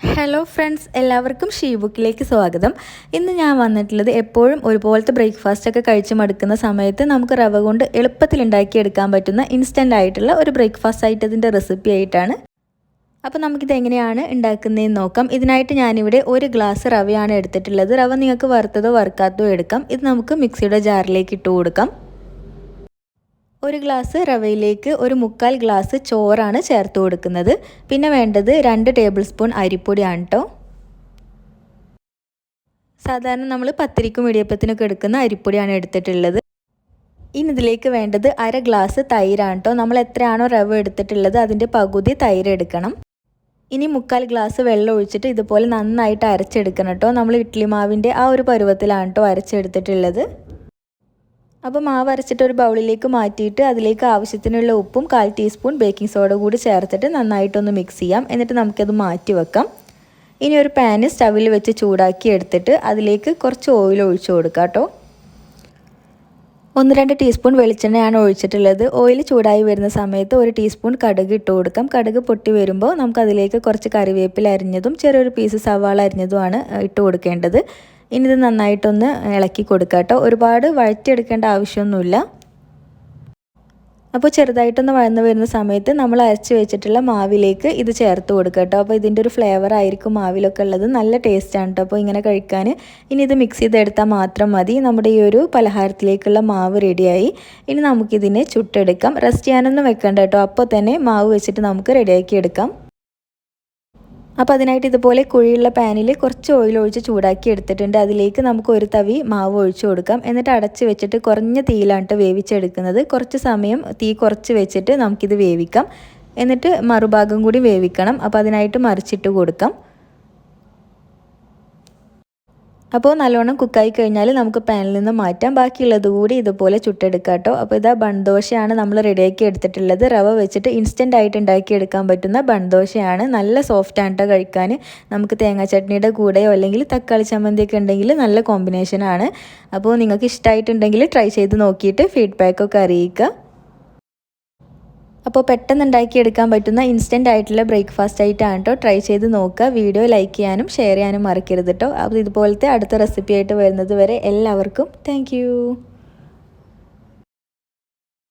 Hello friends എല്ലാവർക്കും she ബുക്കിലേക്ക് സ്വാഗതം. ഇന്ന് ഞാൻ വന്നിട്ടുള്ളത് എപ്പോഴും ഒരുപോലത്തെ ബ്രേക്ക്ഫാസ്റ്റ് ഒക്കെ കഴിച്ച് മടുക്കുന്ന സമയത്ത് നമുക്ക് റവ കൊണ്ട് എളുപ്പത്തിൽ ഉണ്ടാക്കിയെടുക്കാൻ പറ്റുന്ന ഇൻസ്റ്റന്റ് ആയിട്ടുള്ള ഒരു ബ്രേക്ക്ഫാസ്റ്റ് ഐറ്റത്തിന്റെ റെസിപ്പി ആയിട്ടാണ്. അപ്പോൾ നമുക്കിത് എങ്ങനെയാണ് ഉണ്ടാക്കുന്നതെന്ന് നോക്കാം. ഇതിനായിട്ട് ഞാനിവിടെ ഒരു ഗ്ലാസ് റവയാണ് എടുത്തിട്ടുള്ളത്. റവ നിങ്ങൾക്ക് വറുത്തതോ വറുക്കാത്തതോ എടുക്കാം. ഇത് നമുക്ക് മിക്സിയുടെ ജാറിലേക്ക് ഇട്ട് കൊടുക്കാം. ഒരു ഗ്ലാസ് റവയിലേക്ക് ഒരു മുക്കാൽ ഗ്ലാസ് ചോറാണ് ചേർത്ത് കൊടുക്കുന്നത്. പിന്നെ വേണ്ടത് രണ്ട് ടേബിൾ സ്പൂൺ അരിപ്പൊടിയാണ് കേട്ടോ സാധാരണ നമ്മൾ പത്തിരിക്കും ഇടിയപ്പത്തിനൊക്കെ എടുക്കുന്ന അരിപ്പൊടിയാണ് എടുത്തിട്ടുള്ളത്. ഇനി ഇതിലേക്ക് വേണ്ടത് അര ഗ്ലാസ് തൈരാണ് കേട്ടോ നമ്മൾ എത്രയാണോ റവ എടുത്തിട്ടുള്ളത് അതിന്റെ പകുതി തൈര് എടുക്കണം. ഇനി മുക്കാൽ ഗ്ലാസ് വെള്ളം ഒഴിച്ചിട്ട് ഇതുപോലെ നന്നായിട്ട് അരച്ചെടുക്കണം കേട്ടോ നമ്മൾ ഇഡ്ഡലി മാവിന്റെ ആ ഒരു പരുവത്തിലാണ് കേട്ടോ അരച്ചെടുത്തിട്ടുള്ളത്. അപ്പോൾ മാവ് അരച്ചിട്ട് ഒരു ബൗളിലേക്ക് മാറ്റിയിട്ട് അതിലേക്ക് ആവശ്യത്തിനുള്ള ഉപ്പും കാൽ ടീസ്പൂൺ ബേക്കിംഗ് സോഡ കൂടി ചേർത്തിട്ട് നന്നായിട്ടൊന്ന് മിക്സ് ചെയ്യാം. എന്നിട്ട് നമുക്കത് മാറ്റി വെക്കാം. ഇനി ഒരു പാന് സ്റ്റവിൽ വെച്ച് ചൂടാക്കി എടുത്തിട്ട് അതിലേക്ക് കുറച്ച് ഓയിൽ ഒഴിച്ചു കൊടുക്കാം കേട്ടോ. ഒന്ന് രണ്ട് ടീസ്പൂൺ വെളിച്ചെണ്ണയാണ് ഒഴിച്ചിട്ടുള്ളത്. ഓയിൽ ചൂടായി വരുന്ന സമയത്ത് ഒരു ടീസ്പൂൺ കടുക് ഇട്ട് കൊടുക്കാം. കടുക് പൊട്ടി വരുമ്പോൾ നമുക്ക് അതിലേക്ക് കുറച്ച് കറിവേപ്പില അരിഞ്ഞതും ചെറിയൊരു പീസ് സവാള അരിഞ്ഞതുമാണ് ഇട്ട് കൊടുക്കേണ്ടത്. ഇനി ഇത് നന്നായിട്ടൊന്ന് ഇളക്കി കൊടുക്കാം കേട്ടോ ഒരുപാട് വഴറ്റിയെടുക്കേണ്ട ആവശ്യമൊന്നുമില്ല. അപ്പോൾ ചെറുതായിട്ടൊന്ന് വഴന്ന് വരുന്ന സമയത്ത് നമ്മൾ അരച്ച് വെച്ചിട്ടുള്ള മാവിലേക്ക് ഇത് ചേർത്ത് കൊടുക്കുക കേട്ടോ അപ്പോൾ ഇതിന്റെ ഒരു ഫ്ലേവർ ആയിരിക്കും മാവിലൊക്കെ ഉള്ളത്. നല്ല ടേസ്റ്റാണ് കേട്ടോ അപ്പോൾ ഇങ്ങനെ കഴിക്കാൻ ഇനി ഇത് മിക്സ് ചെയ്തെടുത്താൽ മാത്രം മതി. നമ്മുടെ ഈ ഒരു പലഹാരത്തിലേക്കുള്ള മാവ് റെഡിയായി. ഇനി നമുക്കിതിനെ ചുട്ടെടുക്കാം. റെസ്റ്റ് ചെയ്യാനൊന്നും വെക്കണ്ട കേട്ടോ അപ്പോൾ തന്നെ മാവ് വെച്ചിട്ട് നമുക്ക് റെഡിയാക്കി എടുക്കാം. അപ്പോൾ അതിനായിട്ട് ഇതുപോലെ കുഴിയുള്ള പാനിൽ കുറച്ച് ഓയിൽ ഒഴിച്ച് ചൂടാക്കി എടുത്തിട്ടുണ്ട്. അതിലേക്ക് നമുക്ക് ഒരു തവി മാവ് ഒഴിച്ചു കൊടുക്കാം. എന്നിട്ട് അടച്ച് വെച്ചിട്ട് കുറഞ്ഞ തീയിലാണ് വേവിച്ചെടുക്കുന്നത്. കുറച്ച് സമയം തീ കുറച്ച് വെച്ചിട്ട് നമുക്കിത് വേവിക്കാം. എന്നിട്ട് മറുഭാഗം കൂടി വേവിക്കണം. അപ്പോൾ അതിനായിട്ട് മറിച്ചിട്ട് കൊടുക്കാം. അപ്പോൾ നല്ലോണം കുക്കായി കഴിഞ്ഞാൽ നമുക്ക് പാനിൽ നിന്ന് മാറ്റാം. ബാക്കിയുള്ളത് കൂടി ഇതുപോലെ ചുട്ടെടുക്കാം കേട്ടോ. അപ്പോൾ ഇതാ ബൺദോശയാണ് നമ്മൾ റെഡിയാക്കി എടുത്തിട്ടുള്ളത്. റവ വെച്ചിട്ട് ഇൻസ്റ്റന്റ് ആയിട്ട് ഉണ്ടാക്കിയെടുക്കാൻ പറ്റുന്ന ബൺദോശയാണ് നല്ല സോഫ്റ്റ് ആണ് കഴിക്കാൻ. നമുക്ക് തേങ്ങാ ചട്നിയുടെ കൂടെയോ അല്ലെങ്കിൽ തക്കാളി ചമ്മന്തിയൊക്കെ ഉണ്ടെങ്കിൽ നല്ല കോമ്പിനേഷനാണ് അപ്പോൾ നിങ്ങൾക്ക് ഇഷ്ടമായിട്ടുണ്ടെങ്കിൽ ട്രൈ ചെയ്ത് നോക്കിയിട്ട് ഫീഡ്ബാക്കൊക്കെ അറിയിക്കുക. അപ്പോൾ പെട്ടെന്ന് ഉണ്ടാക്കിയെടുക്കാൻ പറ്റുന്ന ഇൻസ്റ്റന്റ് ആയിട്ടുള്ള ബ്രേക്ക്ഫാസ്റ്റ് ആയിട്ടാണ് കേട്ടോ. ട്രൈ ചെയ്ത് നോക്കുക. വീഡിയോ ലൈക്ക് ചെയ്യാനും ഷെയർ ചെയ്യാനും മറക്കരുത് കേട്ടോ. അപ്പോൾ ഇതുപോലത്തെ അടുത്ത റെസിപ്പി ആയിട്ട് വരുന്നത് വരെ എല്ലാവർക്കും താങ്ക്